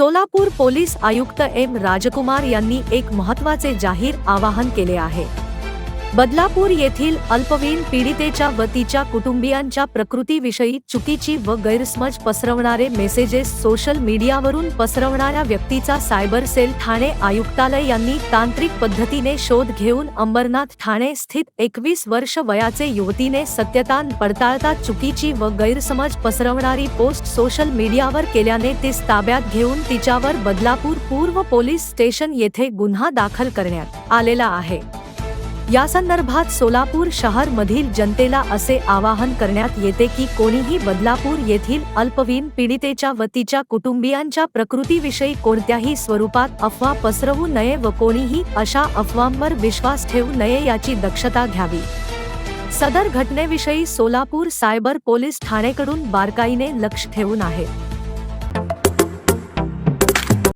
Solapur police आयुक्त M Rajkumar यांनी एक महत्त्वाचे जाहीर आवाहन केले आहे. बदलापूर येथील अल्पवयीन पीडितेच्या व तिच्या कुटुंबियांच्या प्रकृतीविषयी चुकीची व गैरसमज पसरवणारे मेसेजेस सोशल मीडियावरून पसरवणाऱ्या व्यक्तीचा सायबर सेल ठाणे आयुक्तालय यांनी तांत्रिक पद्धतीने शोध घेऊन अंबरनाथ ठाणे स्थित एकवीस वर्ष वयाचे युवतीने सत्यतान पडताळता चुकीची व गैरसमज पसरवणारी पोस्ट सोशल मीडियावर केल्याने तीस ताब्यात घेऊन तिच्यावर बदलापूर पूर्व पोलीस स्टेशन येथे गुन्हा दाखल करण्यात आलेला आहे. या संदर्भात सोलापूर शहर मधील जनतेला असे आवाहन करण्यात येते की कोणीही बदलापूर येथील अल्पवीन पीडितेच्या व तिच्या कुटुंबियांच्या प्रकृतीविषयी कोणत्याही स्वरूपात अफवा पसरवू नये व कोणीही अशा अफवांवर विश्वास ठेवू नये याची दक्षता घ्यावी. सदर घटनेविषयी सोलापूर सायबर पोलीस ठाणेकडून बारकाईने लक्ष ठेवून आहे.